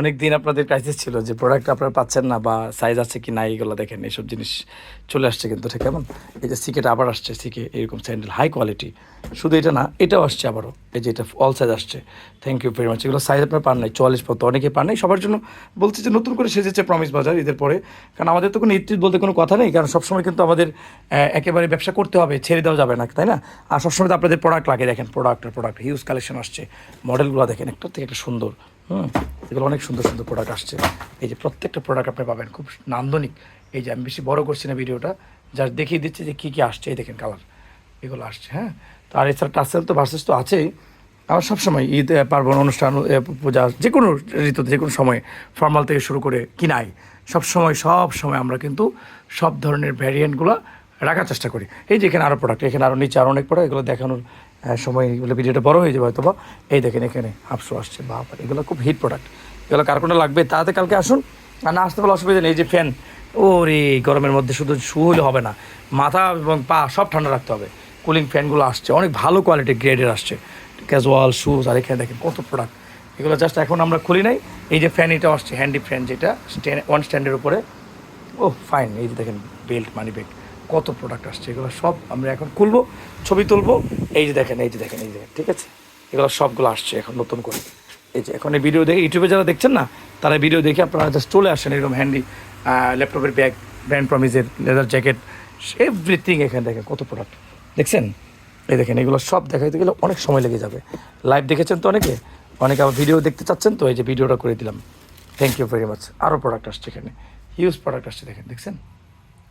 অনেক দিন আপনাদের ক্রাইসিস ছিল যে প্রোডাক্ট আপনারা পাচ্ছেন না বা সাইজ আছে কি না এইগুলো দেখেন, এইসব জিনিস চলে আসছে কিন্তু, ঠিক কেমন? এই যে সিকেটা আবার আসছে সিকে এরকম স্যান্ডেল হাই কোয়ালিটি শুধু এটা না, এটাও আসছে আবারও। এই যে এটা অল সাইজ আসছে। থ্যাংক ইউ ভেরি মাচ এগুলো সাইজ আপনার পান নাই, চুয়াল্লিশ পর্যন্ত অনেকে পান নাই। সবার জন্য বলছি যে নতুন করে সেজেছে প্রমিস বাজার ঈদের পরে। কারণ আমাদের তো কোনো ঈদ বলতে কোনো কথা নেই। কারণ সবসময় কিন্তু আমাদের একেবারে ব্যবসা করতে হবে, ছেড়ে দেওয়া যাবে না, তাই না? আর সবসময় তো আপনাদের প্রোডাক্ট লাগে। দেখেন প্রোডাক্টের প্রোডাক্ট হিউজ কালেকশন আসছে। মডেলগুলো দেখেন একটা থেকে একটা সুন্দর। হুম। এগুলো অনেক সুন্দর সুন্দর প্রোডাক্ট আসছে। এই যে প্রত্যেকটা প্রোডাক্ট আপনি পাবেন, খুব নান্দনিক। এই যে আমি বেশি বড় করছি না ভিডিওটা যা দেখিয়ে দিচ্ছি যে কী কী আসছে, এই দেখেন কালার এগুলো আসছে হ্যাঁ? তো আর এছাড়া টাসেল তো ভার্সেস তো আছেই। আমার সবসময় ঈদ পার্বণ অনুষ্ঠান পূজা, যে কোনো ঋতুতে, যে কোনো সময় ফর্মাল থেকে শুরু করে কিনাই সব সময় সব সময় আমরা কিন্তু সব ধরনের ভ্যারিয়েন্টগুলো রাখার চেষ্টা করি। এই যে এখানে আরও প্রোডাক্ট এখানে আরও নিচে আরও অনেক প্রোডাক্ট এগুলো দেখানোর সময় এগুলো ভিডিওটা বড় হয়ে যাবে হয়তো বা এই দেখেন এখানে হাফশো আসছে বাবা এগুলো খুব হিট প্রোডাক্ট এগুলো কার কোনটা লাগবে? তাতে কালকে আসুন। আর না আসতে পারলে অসুবিধা নেই, এই যে ফ্যান ও রে গরমের মধ্যে শুধু শু হলে হবে না, মাথা এবং পা সব ঠান্ডা রাখতে হবে। কুলিং ফ্যানগুলো আসছে, অনেক ভালো কোয়ালিটির গ্রেডের আসছে। ক্যাজুয়াল শুজ আর এখানে দেখেন কত প্রোডাক্ট এগুলো জাস্ট এখন আমরা খুলি নাই। এই যে ফ্যান এটা আসছে হ্যান্ডি ফ্যান যেটা স্ট্যান্ড ওয়ান স্ট্যান্ডের উপরে। ও ফাইন এই যে দেখেন বেল্ট মানি ব্যাগ কত প্রোডাক্ট আসছে, এগুলো সব আমরা এখন খুলবো, ছবি তুলবো। এই যে দেখেন, এই যে দেখেন, এই যে দেখেন, ঠিক আছে? এগুলো সবগুলো আসছে এখন নতুন করে। এই যে এখন এই ভিডিও দেখে, ইউটিউবে যারা দেখছেন না, তারা ভিডিও দেখে আপনারা জাস্ট চলে আসেন এরকম হ্যান্ডি ল্যাপটপের ব্যাগ ব্র্যান্ড প্রমিজের লেদার জ্যাকেট এভরিথিং এখানে দেখেন কত প্রোডাক্ট দেখছেন? এই দেখেন, এগুলো সব দেখাইতে গেলে অনেক সময় লেগে যাবে। লাইভ দেখেছেন তো অনেকে? অনেকে আবার ভিডিও দেখতে চাচ্ছেন তো, এই যে ভিডিওটা করে দিলাম। থ্যাংক ইউ ভেরি মাচ আরও প্রোডাক্ট আসছে এখানে। হিউজ প্রোডাক্ট আসছে দেখেন, দেখছেন?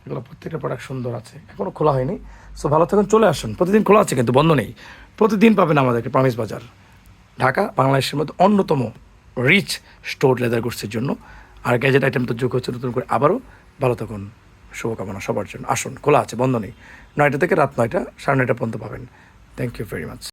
এগুলো প্রত্যেকটা প্রোডাক্ট সুন্দর আছে। এখনও খোলা হয়নি। সো ভালো থাকুন, চলে আসুন। প্রতিদিন খোলা আছে, কিন্তু বন্ধ নেই। প্রতিদিন পাবেন আমাদেরকে প্রমিস বাজার ঢাকা, বাংলাদেশের মধ্যে অন্যতম রিচ স্টোর লেদার গুডসের জন্য। আর গ্যাজেট আইটেম তো যোগ হচ্ছে, নতুন করে আবারও। ভালো থাকুন, শুভকামনা সবার জন্য। আসুন, খোলা আছে, বন্ধ নেই। নয়টা থেকে রাত নয়টা, সাড়ে নয়টা পর্যন্ত পাবেন। Thank you very much